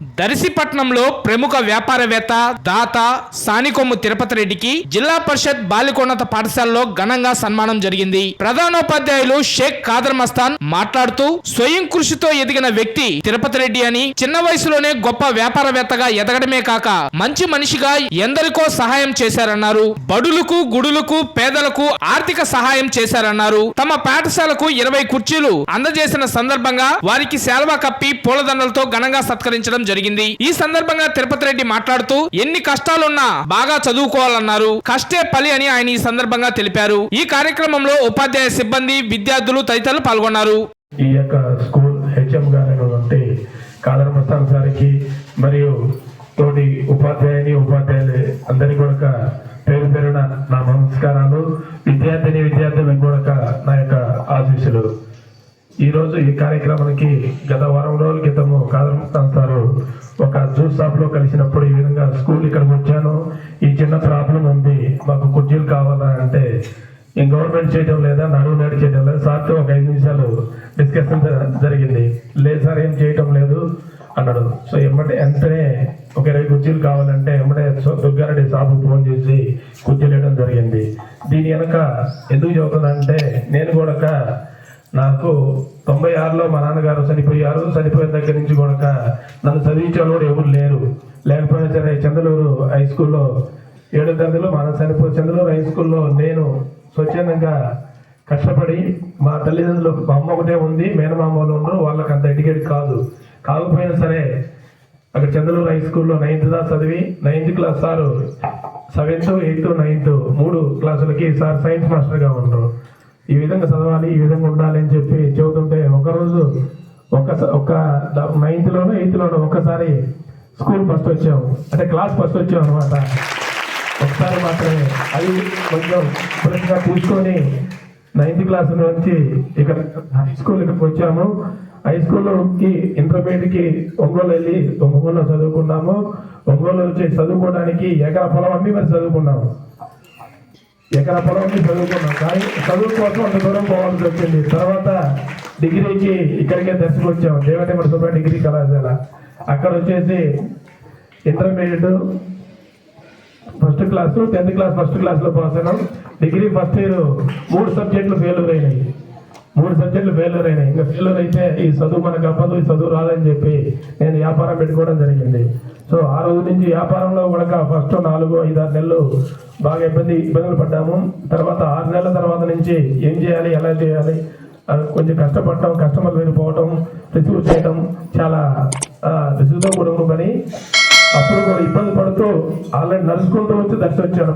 దర్శిపట్నంలో ప్రముఖ వ్యాపారవేత్త దాత సానికొమ్ము తిరుపతి రెడ్డికి జిల్లా పరిషత్ బాలికోన్నత పాఠశాలలో ఘనంగా సన్మానం జరిగింది. ప్రధానోపాధ్యాయులు షేక్ కాదర్ మస్తాన్ మాట్లాడుతూ స్వయం కృషితో ఎదిగిన వ్యక్తి తిరుపతి రెడ్డి అని చిన్న వయసులోనే గొప్ప వ్యాపారవేత్తగా ఎదగడమే కాక మంచి మనిషిగా ఎందరికో సహాయం చేశారన్నారు. బడులకు గుడులకు పేదలకు ఆర్థిక సహాయం చేశారన్నారు. తమ పాఠశాలకు ఇరవై కుర్చీలు అందజేసిన సందర్భంగా వారికి శాల్వా కప్పి పూలదండలతో ఘనంగా సత్కరించడం జరిగింది. ఈ సందర్భంగా తిరుపతి రెడ్డి మాట్లాడుతూ ఎన్ని కష్టాలున్నా బాగా చదువుకోవాలన్నారు. కష్టే పలి అని ఆయన ఈ సందర్భంగా తెలిపారు. ఈ కార్యక్రమంలో ఉపాధ్యాయ సిబ్బంది విద్యార్థులు తదితరులు పాల్గొన్నారు. ఈ యొక్క స్కూల్ హెచ్ఎం గారైనటువంటి కాదర్ మస్తాన్ సార్కి మరియు తోటి ఉపాధ్యాయుని ఉపాధ్యాయులు అందరి కూడా పేరు పేరున నా నమస్కారాలు. విద్యార్థిని విద్యార్థులకు కూడా నా యొక్క ఆశీస్సులు. ఈరోజు ఈ కార్యక్రమానికి గత వారం రోజుల క్రితము కాదర్ మస్తాన్ సారు ఒక జ్యూస్ షాప్లో కలిసినప్పుడు ఈ విధంగా స్కూల్ ఇక్కడికి వచ్చాను. ఈ చిన్న ప్రాబ్లం ఉంది. మాకు కుర్చీలు కావాలా అంటే ఈ గవర్నమెంట్ చేయడం లేదా నడువు నడి చేయడం లేదు. సార్తో ఒక ఐదు నిమిషాలు డిస్కషన్ జ- జరిగింది. లేదు సార్ ఏం చేయటం లేదు అన్నాడు. సో ఎమ్మటే వెంటనే ఒక ఇరవై కుర్చీలు కావాలంటే ఎమ్మటే సో- దుర్గారెడ్డి సాబు ఫోన్ చేసి కుర్చీలు వేయడం జరిగింది. దీని వెనక ఎందుకు చెబుతుందంటే నేను కూడా నాకు తొంభై ఆరులో మా నాన్నగారు చనిపోయారు. చనిపోయిన దగ్గర నుంచి కూడా నన్ను చదివించే వాళ్ళు కూడా ఎవరు లేరు. లేకపోయినా సరే చంద్రలూరు హై స్కూల్లో ఏడో తరగతిలో మన చనిపో చంద్రలూరు హై స్కూల్లో నేను స్వచ్ఛందంగా కష్టపడి మా తల్లిదండ్రులు మా అమ్మ ఒకటే ఉంది మేనమామ వాళ్ళు వాళ్ళకి అంత ఎడ్యుకేట్ కాదు. కాకపోయినా సరే అక్కడ చంద్రలూరు హై స్కూల్లో నైన్త్ దాకా చదివి ninth class sir seventh eighth ninth మూడు క్లాసులకి సార్ సైన్స్ మాస్టర్గా ఉండరు. ఈ విధంగా చదవాలి ఈ విధంగా ఉండాలి అని చెప్పి చెబుతుంటే ఒకరోజు ఒక ఒక నైన్త్లోనో ఎయిత్లోనో ఒక్కసారి స్కూల్ ఫస్ట్ వచ్చాము అంటే క్లాస్ ఫస్ట్ వచ్చాం అనమాట ఒకసారి మాత్రమే అది కొంచెం పురస్గా చూసుకొని నైన్త్ క్లాస్ నుంచి ఇక్కడ హై స్కూల్ ఇక్కడికి వచ్చాము. హై స్కూల్కి ఇంటర్మీడియట్కి ఒంగోలు వెళ్ళి ఒంగోలులో చదువుకున్నాము. ఒంగోలు వచ్చి చదువుకోవడానికి ఎకరా పొలం అమ్మి మరి చదువుకున్నాము. ఎకరా పొలం చదువుకున్నాం. కానీ చదువు కోసం అంత దూరం పోవాల్సి వచ్చింది. తర్వాత డిగ్రీకి ఇక్కడికే దర్శకు వచ్చాము దేవటేమడ సుబ్బ డిగ్రీ కళాశాల. అక్కడ వచ్చేసి intermediate first class tenth class first క్లాస్లో పాస్ అయినాం. డిగ్రీ ఫస్ట్ ఇయర్ మూడు సబ్జెక్టులు ఫెయిల్ అయినాయి. మూడు సబ్జెక్టులు ఫెయిల్యూర్ అయినాయి. ఇంకా ఫెయిల్యూర్ అయితే ఈ చదువు మనకు అవ్వదు ఈ చదువు రాదని చెప్పి నేను వ్యాపారం పెట్టుకోవడం జరిగింది. సో ఆ రోజు నుంచి వ్యాపారంలో కూడా ఫస్ట్ నాలుగు ఐదు ఆరు నెలలు బాగా ఇబ్బంది ఇబ్బందులు పడ్డాము. తర్వాత ఆరు నెలల తర్వాత నుంచి ఏం చేయాలి ఎలా చేయాలి అది కొంచెం కష్టపడటం కస్టమర్లు వెళ్ళిపోవటం రిసీవ్ చేయటం చాలా రిసీవ్తో కూడిన పని. అప్పుడు కూడా ఇబ్బంది పడుతూ ఆల్రెడీ నడుచుకుంటూ వచ్చి దర్శనం వచ్చాడు